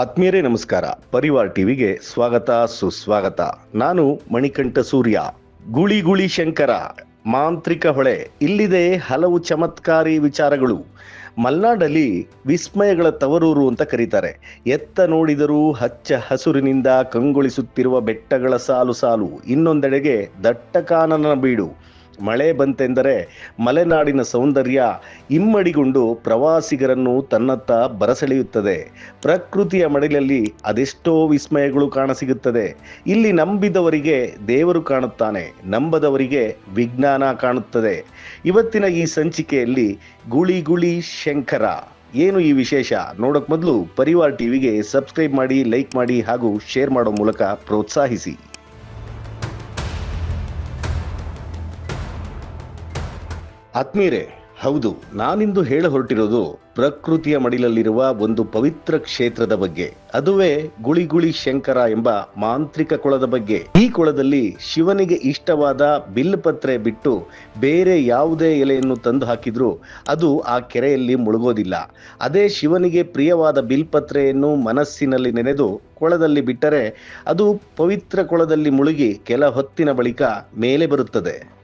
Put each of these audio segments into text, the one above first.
ಆತ್ಮೀಯರೇ ನಮಸ್ಕಾರ. ಪರಿವಾರ್ ಟಿವಿಗೆ ಸ್ವಾಗತ, ಸುಸ್ವಾಗತ. ನಾನು ಮಣಿಕಂಠ ಸೂರ್ಯ. ಗುಳಿ ಗುಳಿ ಶಂಕರ, ಮಾಂತ್ರಿಕ ಹೊಳೆ, ಇಲ್ಲಿದೆ ಹಲವು ಚಮತ್ಕಾರಿ ವಿಚಾರಗಳು. ಮಲ್ನಾಡಲ್ಲಿ ವಿಸ್ಮಯಗಳ ತವರೂರು ಅಂತ ಕರೀತಾರೆ. ಎತ್ತ ನೋಡಿದರೂ ಹಚ್ಚ ಹಸುರಿನಿಂದ ಕಂಗೊಳಿಸುತ್ತಿರುವ ಬೆಟ್ಟಗಳ ಸಾಲು ಸಾಲು. ಇನ್ನೊಂದೆಡೆಗೆ ದಟ್ಟಕಾನನ ಬೀಡು. ಮಳೆ ಬಂತೆಂದರೆ ಮಲೆನಾಡಿನ ಸೌಂದರ್ಯ ಇಮ್ಮಡಿಗೊಂಡು ಪ್ರವಾಸಿಗರನ್ನು ತನ್ನತ್ತ ಬರಸೆಳೆಯುತ್ತದೆ. ಪ್ರಕೃತಿಯ ಮಡಿಲಲ್ಲಿ ಅದೆಷ್ಟೋ ವಿಸ್ಮಯಗಳು ಕಾಣಸಿಗುತ್ತದೆ. ಇಲ್ಲಿ ನಂಬಿದವರಿಗೆ ದೇವರು ಕಾಣುತ್ತಾನೆ, ನಂಬದವರಿಗೆ ವಿಜ್ಞಾನ ಕಾಣುತ್ತದೆ. ಇವತ್ತಿನ ಈ ಸಂಚಿಕೆಯಲ್ಲಿ ಗುಳಿ ಗುಳಿ ಶಂಕರ. ಏನು ಈ ವಿಶೇಷ? ನೋಡೋಕ್ ಮೊದಲು ಪರಿವಾರ್ ಟಿವಿಗೆ ಸಬ್ಸ್ಕ್ರೈಬ್ ಮಾಡಿ, ಲೈಕ್ ಮಾಡಿ ಹಾಗೂ ಶೇರ್ ಮಾಡೋ ಮೂಲಕ ಪ್ರೋತ್ಸಾಹಿಸಿ. ಆತ್ಮೀಯರೇ, ಹೌದು, ನಾನಿಂದು ಹೇಳ ಹೊರಟಿರೋದು ಪ್ರಕೃತಿಯ ಮಡಿಲಲ್ಲಿರುವ ಒಂದು ಪವಿತ್ರ ಕ್ಷೇತ್ರದ ಬಗ್ಗೆ. ಅದುವೇ ಗುಳಿಗುಳಿ ಶಂಕರ ಎಂಬ ಮಾಂತ್ರಿಕ ಕೊಳದ ಬಗ್ಗೆ. ಈ ಕೊಳದಲ್ಲಿ ಶಿವನಿಗೆ ಇಷ್ಟವಾದ ಬಿಲ್ಪತ್ರೆ ಬಿಟ್ಟು ಬೇರೆ ಯಾವುದೇ ಎಲೆಯನ್ನು ತಂದು ಹಾಕಿದ್ರೂ ಅದು ಆ ಕೆರೆಯಲ್ಲಿ ಮುಳುಗೋದಿಲ್ಲ. ಅದೇ ಶಿವನಿಗೆ ಪ್ರಿಯವಾದ ಬಿಲ್ಪತ್ರೆಯನ್ನು ಮನಸ್ಸಿನಲ್ಲಿ ನೆನೆದು ಕೊಳದಲ್ಲಿ ಬಿಟ್ಟರೆ ಅದು ಪವಿತ್ರ ಕೊಳದಲ್ಲಿ ಮುಳುಗಿ ಕೆಲ ಹೊತ್ತಿನ ಬಳಿಕ ಮೇಲೆ ಬರುತ್ತದೆ.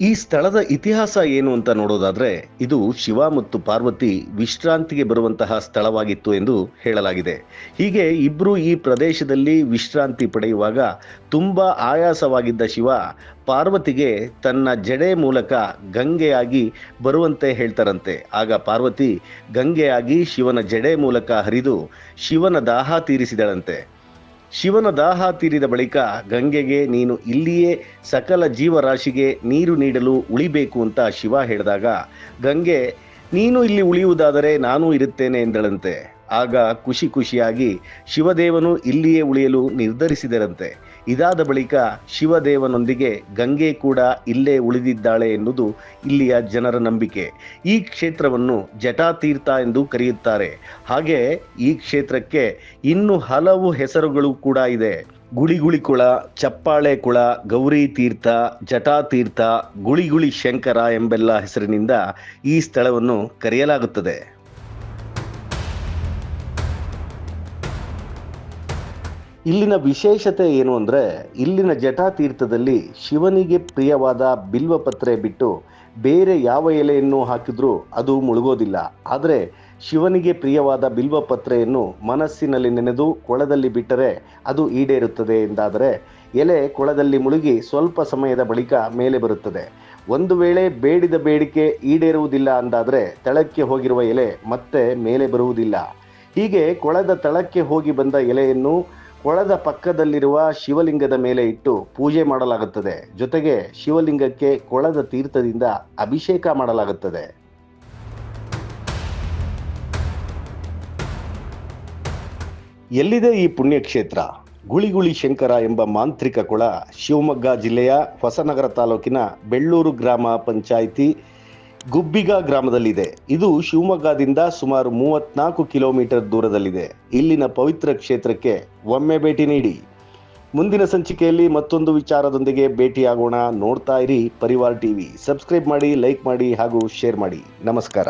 ಈ ಸ್ಥಳದ ಇತಿಹಾಸ ಏನು ಅಂತ ನೋಡೋದಾದ್ರೆ, ಇದು ಶಿವ ಮತ್ತು ಪಾರ್ವತಿ ವಿಶ್ರಾಂತಿಗೆ ಬರುವಂತಹ ಸ್ಥಳವಾಗಿತ್ತು ಎಂದು ಹೇಳಲಾಗಿದೆ. ಹೀಗೆ ಇಬ್ರು ಈ ಪ್ರದೇಶದಲ್ಲಿ ವಿಶ್ರಾಂತಿ ಪಡೆಯುವಾಗ ತುಂಬಾ ಆಯಾಸವಾಗಿದ್ದ ಶಿವ ಪಾರ್ವತಿಗೆ ತನ್ನ ಜಡೆ ಮೂಲಕ ಗಂಗೆಯಾಗಿ ಬರುವಂತೆ ಹೇಳ್ತಾರಂತೆ. ಆಗ ಪಾರ್ವತಿ ಗಂಗೆಯಾಗಿ ಶಿವನ ಜಡೆ ಮೂಲಕ ಹರಿದು ಶಿವನ ದಾಹ ತೀರಿಸಿದಳಂತೆ. ಶಿವನ ದಾಹ ತೀರಿದ ಬಳಿಕ ಗಂಗೆಗೆ ನೀನು ಇಲ್ಲಿಯೇ ಸಕಲ ಜೀವರಾಶಿಗೆ ನೀರು ನೀಡಲು ಉಳಿಬೇಕು ಅಂತ ಶಿವ ಹೇಳಿದಾಗ, ಗಂಗೆ, ನೀನು ಇಲ್ಲಿ ಉಳಿಯುವುದಾದರೆ ನಾನು ಇರುತ್ತೇನೆ ಎಂದಳಂತೆ. ಆಗ ಖುಷಿ ಖುಷಿಯಾಗಿ ಶಿವದೇವನು ಇಲ್ಲಿಯೇ ಉಳಿಯಲು ನಿರ್ಧರಿಸಿದರಂತೆ. ಇದಾದ ಬಳಿಕ ಶಿವದೇವನೊಂದಿಗೆ ಗಂಗೆ ಕೂಡ ಇಲ್ಲೇ ಉಳಿದಿದ್ದಾಳೆ ಎನ್ನುವುದು ಇಲ್ಲಿಯ ಜನರ ನಂಬಿಕೆ. ಈ ಕ್ಷೇತ್ರವನ್ನು ಜಟಾತೀರ್ಥ ಎಂದು ಕರೆಯುತ್ತಾರೆ. ಹಾಗೆ ಈ ಕ್ಷೇತ್ರಕ್ಕೆ ಇನ್ನು ಹಲವು ಹೆಸರುಗಳು ಕೂಡ ಇದೆ. ಗುಳಿಗುಳಿ ಕುಳ ಚಪ್ಪಾಳೆ ಕುಳ ಗೌರಿ ತೀರ್ಥ ಜಟಾತೀರ್ಥ, ಗುಳಿಗುಳಿ ಶಂಕರ ಎಂಬೆಲ್ಲ ಹೆಸರಿನಿಂದ ಈ ಸ್ಥಳವನ್ನು ಕರೆಯಲಾಗುತ್ತದೆ. ಇಲ್ಲಿನ ವಿಶೇಷತೆ ಏನು ಅಂದರೆ, ಇಲ್ಲಿನ ಜಟಾತೀರ್ಥದಲ್ಲಿ ಶಿವನಿಗೆ ಪ್ರಿಯವಾದ ಬಿಲ್ವಪತ್ರೆ ಬಿಟ್ಟು ಬೇರೆ ಯಾವ ಎಲೆಯನ್ನು ಹಾಕಿದ್ರೂ ಅದು ಮುಳುಗೋದಿಲ್ಲ. ಆದರೆ ಶಿವನಿಗೆ ಪ್ರಿಯವಾದ ಬಿಲ್ವಪತ್ರೆಯನ್ನು ಮನಸ್ಸಿನಲ್ಲಿ ನೆನೆದು ಕೊಳದಲ್ಲಿ ಬಿಟ್ಟರೆ ಅದು ಈಡೇರುತ್ತದೆ ಎಂದಾದರೆ, ಎಲೆ ಕೊಳದಲ್ಲಿ ಮುಳುಗಿ ಸ್ವಲ್ಪ ಸಮಯದ ಬಳಿಕ ಮೇಲೆ ಬರುತ್ತದೆ. ಒಂದು ವೇಳೆ ಬೇಡಿದ ಬೇಡಿಕೆ ಈಡೇರುವುದಿಲ್ಲ ಅಂದಾದರೆ ತಳಕ್ಕೆ ಹೋಗಿರುವ ಎಲೆ ಮತ್ತೆ ಮೇಲೆ ಬರುವುದಿಲ್ಲ. ಹೀಗೆ ಕೊಳದ ತಳಕ್ಕೆ ಹೋಗಿ ಬಂದ ಎಲೆಯನ್ನು ಕೊಳದ ಪಕ್ಕದಲ್ಲಿರುವ ಶಿವಲಿಂಗದ ಮೇಲೆ ಇಟ್ಟು ಪೂಜೆ ಮಾಡಲಾಗುತ್ತದೆ. ಜೊತೆಗೆ ಶಿವಲಿಂಗಕ್ಕೆ ಕೊಳದ ತೀರ್ಥದಿಂದ ಅಭಿಷೇಕ ಮಾಡಲಾಗುತ್ತದೆ. ಎಲ್ಲಿದೆ ಈ ಪುಣ್ಯಕ್ಷೇತ್ರ? ಗುಳಿಗುಳಿ ಶಂಕರ ಎಂಬ ಮಾಂತ್ರಿಕ ಕೊಳ ಶಿವಮೊಗ್ಗ ಜಿಲ್ಲೆಯ ಹೊಸನಗರ ತಾಲೂಕಿನ ಬೆಳ್ಳೂರು ಗ್ರಾಮ ಪಂಚಾಯಿತಿ ಗುಬ್ಬಿಗ ಗ್ರಾಮದಲ್ಲಿದೆ. ಇದು ಶಿವಮೊಗ್ಗದಿಂದ ಸುಮಾರು ಮೂವತ್ನಾಲ್ಕು ಕಿಲೋಮೀಟರ್ ದೂರದಲ್ಲಿದೆ. ಇಲ್ಲಿನ ಪವಿತ್ರ ಕ್ಷೇತ್ರಕ್ಕೆ ಒಮ್ಮೆ ಭೇಟಿ ನೀಡಿ. ಮುಂದಿನ ಸಂಚಿಕೆಯಲ್ಲಿ ಮತ್ತೊಂದು ವಿಚಾರದೊಂದಿಗೆ ಭೇಟಿಯಾಗೋಣ. ನೋಡ್ತಾ ಇರಿ ಪರಿವಾರ್ ಟಿವಿ. ಸಬ್ಸ್ಕ್ರೈಬ್ ಮಾಡಿ, ಲೈಕ್ ಮಾಡಿ ಹಾಗೂ ಶೇರ್ ಮಾಡಿ. ನಮಸ್ಕಾರ.